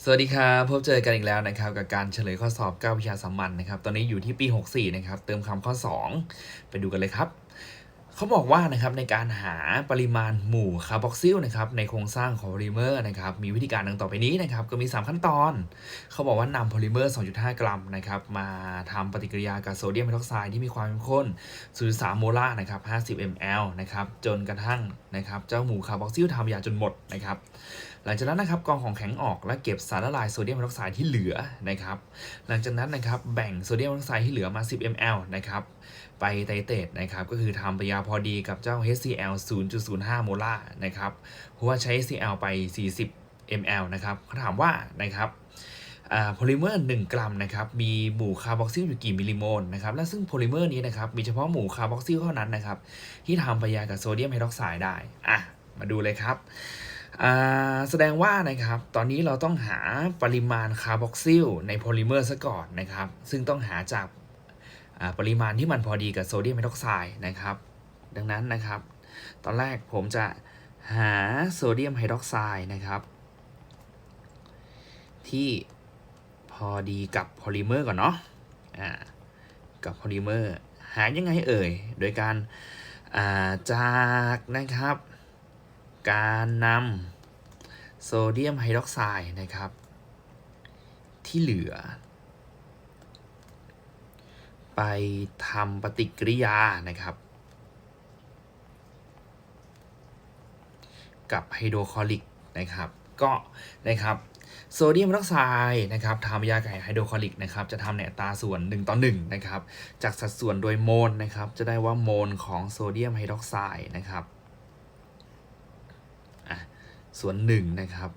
สวัสดีครับพบเจอกันอีกแล้วนะครับกับการเฉลยข้อสอบ9วิชาสามัญนะครับ ตอนนี้อยู่ที่ปี 64 นะครับ เติมคำข้อ 2 ไปดูกันเลยครับ เขาบอกว่านะครับในการหาปริมาณหมู่คาร์บอกซิลนะครับในโครงสร้างของโพลิเมอร์นะครับมีวิธีการดังต่อไปนี้นะครับก็มี 3 ขั้นตอน เขาบอกว่านำโพลิเมอร์ 2.5 กรัมนะครับมาทำปฏิกิริยากับโซเดียมไฮดรอกไซด์ที่มีความเข้มข้น 0.3 โมลาร์นะครับ50 ml นะครับจนกระทั่งนะครับเจ้าหมู่คาร์บอกซิลทำยาจนหมดนะครับหลังจากนั้นนะครับกรองของแข็งออกและเก็บสารละลายโซเดียมไฮดรอกไซด์ที่เหลือนะครับหลังจากนั้นนะครับแบ่งโซเดียมไฮดรอกไซด์ที่เหลือมา 10 ml นะครับไปไตเตตนะครับก็คือทำปฏิกิริยาพอดีกับเจ้า HCl 0.05 โมลาร์นะครับ เพราะว่าใช้ HCl ไป 40 ml นะครับเขาถามว่านะครับโพลิเมอร์ 1 กรัมนะครับ มีหมู่คาร์บอกซิลอยู่กี่มิลลิโมลนะครับ และซึ่งโพลิเมอร์นี้นะครับ มีเฉพาะหมู่คาร์บอกซิลเท่านั้นนะครับ ที่ทำปฏิกิริยากับโซเดียมไฮดรอกไซด์ได้ อะ มาดูเลยครับ แสดงว่านะครับ ตอนนี้เราต้องหาปริมาณคาร์บอกซิลในโพลิเมอร์ซะก่อนนะครับ ซึ่งต้องหาจากปริมาณที่มันพอดีกับโซเดียมไฮดรอกไซด์นะครับ ดังนั้นนะครับ ตอนแรกผมจะหาโซเดียมไฮดรอกไซด์นะครับ ที่พอดีกับโพลิเมอร์ก่อนเนาะอ่ากับโพลิเมอร์หายังไงเอ่ย โดยการาจากนะครับ การนำโซเดียมไฮดรอกไซด์นะครับ ที่เหลือ ไปทำปฏิกิริยานะครับ กับไฮโดรคลอริกนะครับ ก็นะครับโซเดียมไฮดรอกไซด์นะครับทำยาไก่ไฮโดรคลอริกนะครับจะทำในอัตราส่วน 1 ต่อ 1 นะครับ จากสัดส่วนโดยโมลนะครับ จะได้ว่าโมลของโซเดียมไฮดรอกไซด์นะครับส่วน1นะครับ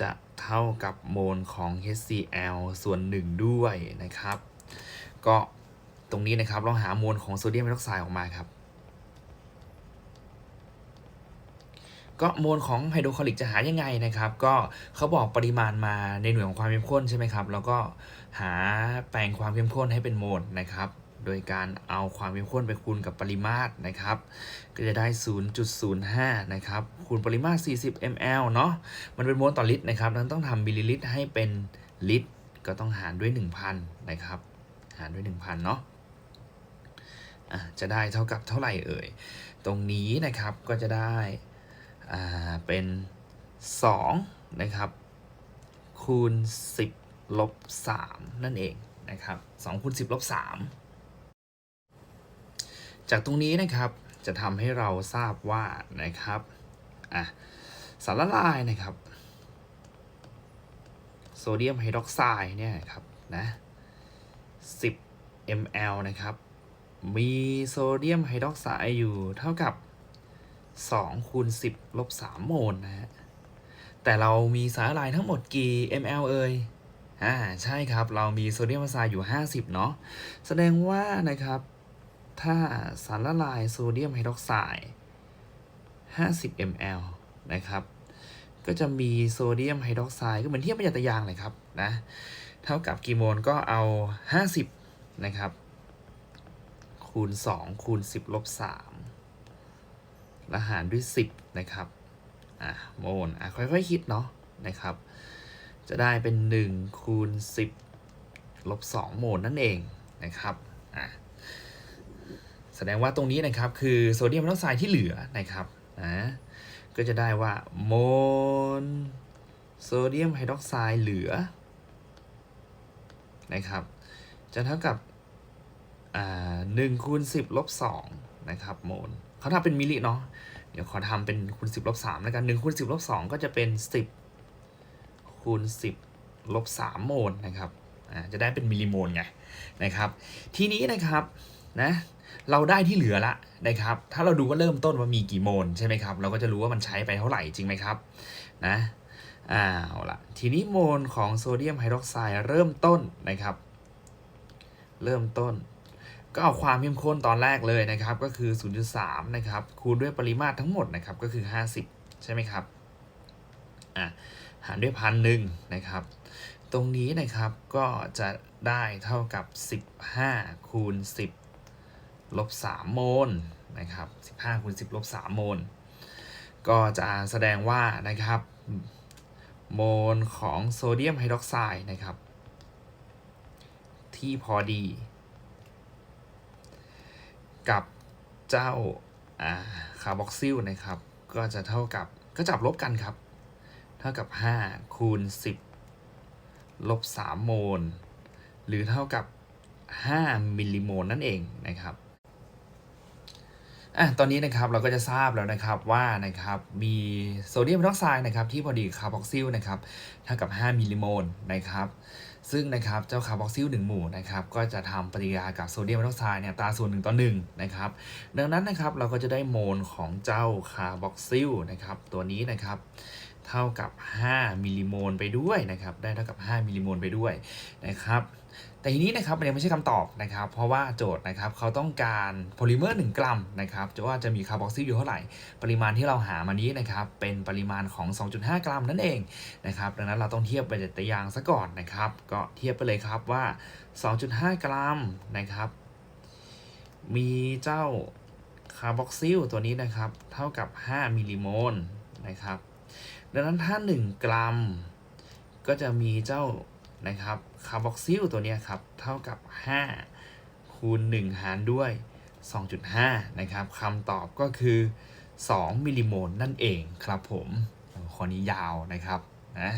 จะเท่ากับโมลของ HCl ส่วน 1 ด้วยนะครับ ก็ตรงนี้นะครับเราหาโมลของโซเดียมไฮดรอกไซด์ออกมาครับ ก็โมลของไฮโดรคลอริกจะหายังไงนะครับ ก็เขาบอกปริมาณมาในหน่วยของความเข้มข้นใช่ไหมครับ แล้วก็หาแปลงความเข้มข้นให้เป็นโมลนะครับ โดยการเอาความเข้มข้นไปคูณกับปริมาตรนะครับ ก็จะได้ 0.05 นะครับ คูณปริมาตร 40 ml เนาะ มันเป็นโมลต่อลิตรนะครับนั้นต้องทำมิลลิลิตรให้เป็นลิตร ก็ต้องหารด้วย 1,000 นะครับ หารด้วย 1,000 เนาะะจะได้เท่ากับเท่าไหร่เอ่ย ตรงนี้นะครับก็จะได้ อ่าเป็น2นะครับคูณ 10ลบ3นั่นเองนะครับ2คูณ10ลบ3จากตรงนี้นะครับจะทำให้เราทราบว่านะครับอะสารละลายนะครับ โซเดียมไฮดรอกไซด์เนี่ยครับนะ10 ml นะครับ มีโซเดียมไฮดรอกไซด์อยู่เท่ากับ 2คูณ10ลบ3โมลนะฮะ แต่เรามีสารละลายทั้งหมดกี่ ml เอ่ยอ่าใช่ครับ เรามีโซเดียมไฮดรอกไซด์อยู่ 50 เนาะแสดงว่านะครับ ถ้าสารละลายโซเดียมไฮดรอกไซด์50 ml นะครับ ก็จะมีโซเดียมไฮดรอกไซด์ก็เหมือนเทียบประหยัดตะยางเลยครับนะ เท่ากับกี่โมลก็เอา 50 นะครับ คูณ 2 คูณ 10 ลบ 3 และหารด้วย 10 นะครับ อะโมลอะค่อยๆคิดเนาะนะครับ จะได้เป็น 1 คูณ 10 ลบ 2 โมลนั่นเองนะครับ อะ แสดงว่าตรงนี้นะครับคือโซเดียมไฮดรอกไซด์ที่เหลือนะครับนะก็จะได้ว่าโมลโซเดียมไฮดรอกไซด์เหลือนะครับจะเท่ากับอ่าหนึ่งคูณสิบลบสองนะครับโมล เขาทำเป็นมิลลิเนาะเดี๋ยวขอทำเป็นคูณสิบลบสามแล้วกันหนึ่งคูณสิบลบสองก็จะเป็นสิบคูณสิบลบสามโมลนะครับอ่าจะได้เป็นมิลลิโมลไงนะครับ ทีนี้นะครับนะเราได้ที่เหลือละนะครับ ถ้าเราดูว่าเริ่มต้นว่ามีกี่โมลใช่ไหมครับ เราก็จะรู้ว่ามันใช้ไปเท่าไหร่จริงไหมครับนะอ่าเอาละทีนี้โมลของโซเดียมไฮดรอกไซด์เริ่มต้นนะครับ เริ่มต้น ก็เอาความเข้มข้นตอนแรกเลยนะครับ ก็คือ 0.3 นะครับ คูณด้วยปริมาตรทั้งหมดนะครับ ก็คือ 50 ใช่ไหมครับ อะ หารด้วยพันหนึ่งนะครับ ตรงนี้นะครับก็จะได้เท่ากับ 15 คูณ 10 ลบ 3 โมลนะครับ 15 คูณ 10 ลบ 3 โมล ก็จะแสดงว่านะครับ โมลของโซเดียมไฮดรอกไซด์นะครับ ที่พอดี กับเจ้าคาร์บอกซิลนะครับ ก็จะเท่ากับก็จับลบกันครับ เท่ากับ 5 คูณ 10 ลบ 3 โมล หรือเท่ากับ 5 มิลลิโมลนั่นเองนะครับ อะตอนนี้นะครับเราก็จะทราบแล้วนะครับว่านะครับมีโซเดียมไฮดรอกไซด์นะครับที่พอดีคาร์บอกซิลนะครับเท่ากับ 5 มิลลิโมลนะครับซึ่งนะครับเจ้าคาร์บอกซิลหนึ่งหมู่นะครับก็จะทำปฏิกิริยากับโซเดียมไฮดรอกไซด์เนี่ยตาส่วนหนึ่งต่อหนึ่งนะครับดังนั้นนะครับเราก็จะได้โมลของเจ้าคาร์บอกซิลนะครับตัวนี้นะครับเท่ากับ 5 มิลลิโมลไปด้วยนะครับได้เท่ากับ 5 มิลลิโมลไปด้วยนะครับ แต่ทีนี้นะครับมันยังไม่ใช่คำตอบนะครับ เพราะว่าโจทย์นะครับเขาต้องการโพลิเมอร์1กรัมนะครับจะว่าจะมีคาร์บอกซิลอยู่เท่าไหร่ ปริมาณที่เราหามานี้นะครับเป็นปริมาณของ 2.5 กรัมนั่นเองนะครับดังนั้นเราต้องเทียบไปแต่ยางซะก่อนนะครับ ก็เทียบไปเลยครับว่า 2.5 กรัมนะครับ มีเจ้าคาร์บอกซิลตัวนี้นะครับ เท่ากับ 5 มิลลิโมลนะครับ ดังนั้นถ้า 1 กรัม ก็จะมีเจ้า นะครับคาร์บอกซิลตัวนี้ครับเท่ากับ 5 คูณ 1 หารด้วย 2.5 นะครับคำตอบก็คือ 2 มิลลิโมลนั่นเองครับผมข้อนี้ยาวนะครับนะ